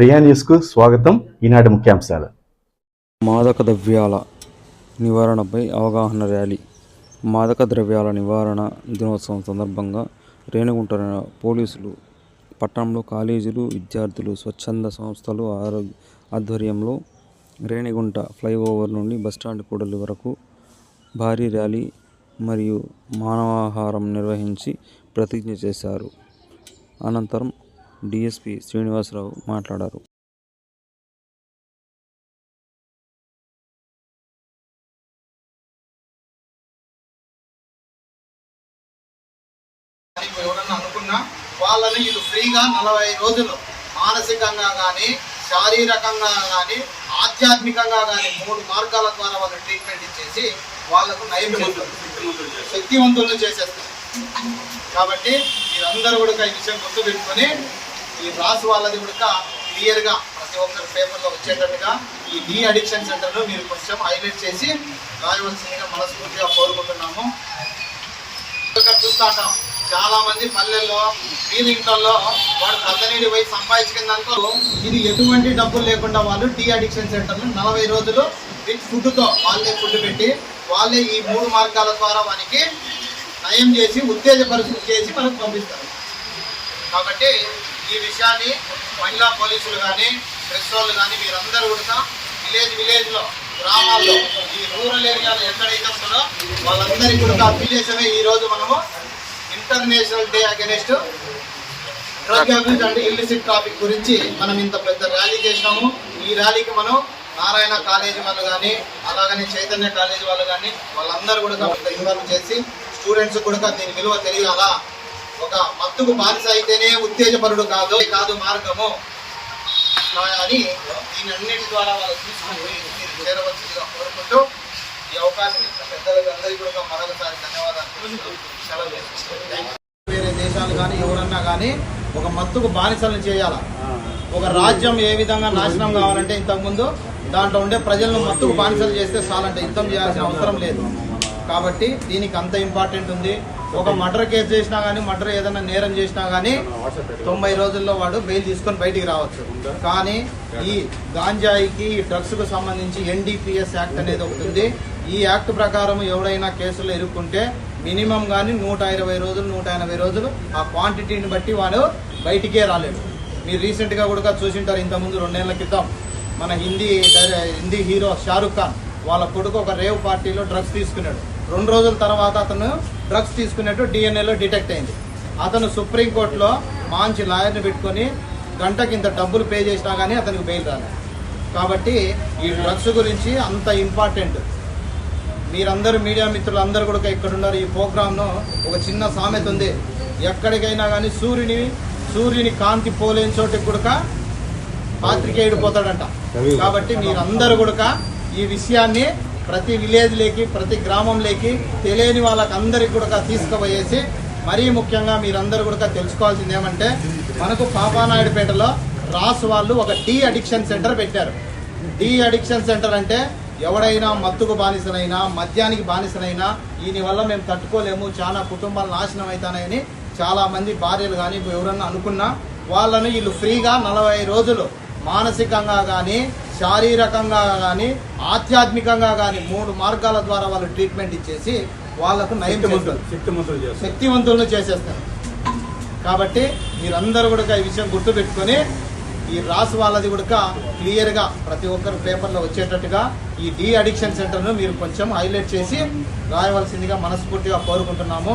ప్రియా న్యూస్కు స్వాగతం. ఈనాటి ముఖ్యాంశాలు. మాదక ద్రవ్యాల నివారణపై అవగాహన ర్యాలీ. మాదక ద్రవ్యాల నివారణ దినోత్సవం సందర్భంగా రేణిగుంట పోలీసులు పట్టణంలో కాలేజీలు విద్యార్థులు స్వచ్ఛంద సంస్థలు ఆరోగ్య ఆధ్వర్యంలో రేణిగుంట ఫ్లైఓవర్ నుండి బస్టాండ్ కూడలి వరకు భారీ ర్యాలీ మరియు మానవాహారం నిర్వహించి ప్రతిజ్ఞ చేశారు. అనంతరం డిఎస్పి శ్రీనివాసరావు మాట్లాడారు. ఎవరన్నా అనుకున్నా వాళ్ళని వీళ్ళు ఫ్రీగా నలభై రోజులు మానసికంగా కానీ శారీరకంగా కానీ ఆధ్యాత్మికంగా కానీ మూడు మార్గాల ద్వారా వాళ్ళు ట్రీట్మెంట్ ఇచ్చేసి వాళ్ళకు నైపుణ్యం చేస్తారు. శక్తివంతులను చేసేస్తారు. కాబట్టి మీరందరూ కూడా ఈ విషయం గుర్తుపెట్టుకొని ఈ రాసు వాళ్ళది కూడా క్లియర్గా ప్రతి ఒక్కరి పేపర్లో వచ్చేటట్టుగా ఈ డీ అడిక్షన్ సెంటర్లో మీరు కొంచెం హైలైట్ చేసి రాయవలసిందిగా మనస్ఫూర్తిగా కోరుకుంటున్నాము. ఇక్కడ చూస్తా చాలా మంది పల్లెల్లో వీధింట్లలో వాడు కద్దనీడి పోయి సంపాదించుకున్నందుకు ఇది ఎటువంటి డబ్బులు లేకుండా వాళ్ళు టీ అడిక్షన్ సెంటర్లు నలభై రోజులు విత్ ఫుడ్తో వాళ్ళే ఫుడ్ పెట్టి వాళ్ళే ఈ మూడు మార్గాల ద్వారా వానికి నయం చేసి ఉత్తేజపరిస్థితి చేసి మనకు పంపిస్తారు. కాబట్టి ఈ విషయాన్ని మహిళా పోలీసులు కానీ ప్రెస్ వాళ్ళు కానీ మీరందరూ కూడా విలేజ్ విలేజ్లో గ్రామాల్లో ఈ రూరల్ ఏరియాలో ఎక్కడైతే ఉంటుందో వాళ్ళందరికీ కూడా అప్లికేషన్ ఈ రోజు మనము international day against drug abuse and illicit traffic గురించి మనం ఇంత పెద్ద ర్యాలీ చేసినాము. ఈ ర్యాలీకి మనం నారాయణ కాలేజీ వాళ్ళు కానీ అలాగనే చైతన్య కాలేజీ వాళ్ళు కానీ వాళ్ళందరూ కూడా ఇన్వాల్వ్ చేసి స్టూడెంట్స్ కూడా దీని విలువ తెలియాలా ఒక మత్తుకు బానిస అయితేనే ఉత్తేజపరుడు కాదు కాదు మార్గము. అని దీని ద్వారా వాళ్ళు తీసుకుని చేరవచ్చుగా కోరుకుంటూ ఈ అవకాశం ఇచ్చిన పెద్దలకు అందరికీ కూడా మరొకసారి ధన్యవాదాలు వేరే దేశాలు కానీ ఎవరన్నా కానీ ఒక మత్తుకు బానిసలను చేయాల? ఒక రాజ్యం ఏ విధంగా నాశనం కావాలంటే ఇంతకుముందు దాంట్లో ఉండే ప్రజలను మత్తుకు బానిసలు చేస్తే చాలంటే యుద్ధం చేయాల్సిన అవసరం లేదు. కాబట్టి దీనికి అంత ఇంపార్టెంట్ ఉంది. ఒక మర్డర్ కేసు చేసినా కానీ మర్డర్ ఏదైనా నేరం చేసినా కానీ తొంభై రోజుల్లో వాడు బెయిల్ తీసుకొని బయటికి రావచ్చు. కానీ ఈ గాంజాయికి ఈ డ్రగ్స్కు సంబంధించి ఎన్డీపీఎస్ యాక్ట్ అనేది ఒకటి ఉంది. ఈ యాక్ట్ ప్రకారం ఎవడైనా కేసులో ఇరుక్కుంటే మినిమం కానీ నూట ఇరవై రోజులు నూట ఎనభై రోజులు ఆ క్వాంటిటీని బట్టి వాడు బయటికే రాలేడు. మీరు రీసెంట్గా కూడా చూసింటారు ఇంతకుముందు రెండేళ్ళ క్రితం మన హిందీ హిందీ హీరో షారుఖ్ ఖాన్. వాళ్ళ కొడుకు ఒక రేవ్ పార్టీలో డ్రగ్స్ తీసుకున్నాడు. రెండు రోజుల తర్వాత అతను డ్రగ్స్ తీసుకున్నట్టు డిఎన్ఏలో డిటెక్ట్ అయింది. అతను సుప్రీంకోర్టులో మంచి లాయర్ని పెట్టుకొని గంటకి ఇంత డబ్బులు పే చేసినా కానీ అతనికి బెయిల్ రాలేదు కాబట్టి ఈ డ్రగ్స్ గురించి అంత ఇంపార్టెంట్ మీరందరూ మీడియా మిత్రులు అందరూ కూడా ఇక్కడ ఉన్నారు ఈ ప్రోగ్రామ్ను ఒక చిన్న సామెత ఉంది. ఎక్కడికైనా కానీ సూర్యుని సూర్యుని కాంతి పోలేని చోటికి కూడా పాత్రికేయుడు పోతాడంట కాబట్టి మీరందరూ కూడా ఈ విషయాన్ని ప్రతి విలేజ్లోకి ప్రతి గ్రామంలోకి తెలియని వాళ్ళకి అందరికి కూడా తీసుకుపోయేసి మరీ ముఖ్యంగా మీరందరూ కూడా తెలుసుకోవాల్సింది ఏమంటే మనకు పాపానాయుడుపేటలో రాసు వాళ్ళు ఒక డీ అడిక్షన్ సెంటర్ పెట్టారు. డీ అడిక్షన్ సెంటర్ అంటే ఎవడైనా మత్తుకు బానిసనైనా మద్యానికి బానిసనైనా దీని వల్ల మేము తట్టుకోలేము చాలా కుటుంబాలు నాశనం అవుతానని చాలామంది భార్యలు కానీ ఎవరన్నా అనుకున్నా వాళ్ళను వీళ్ళు ఫ్రీగా నలభై రోజులు మానసికంగా కానీ శారీరకంగా కానీ ఆధ్యాత్మికంగా కానీ మూడు మార్గాల ద్వారా వాళ్ళు ట్రీట్మెంట్ ఇచ్చేసి వాళ్ళకు నయం చేస్తారు. శక్తివంతులను చేసేస్తారు. కాబట్టి మీరందరూ కూడా ఈ విషయం గుర్తుపెట్టుకొని ఈ రాసు వాళ్ళది కూడా క్లియర్గా ప్రతి ఒక్కరు పేపర్లో వచ్చేటట్టుగా ఈ డీ అడిక్షన్ సెంటర్ను మీరు కొంచెం హైలైట్ చేసి రాయవలసిందిగా మనస్ఫూర్తిగా కోరుకుంటున్నాము.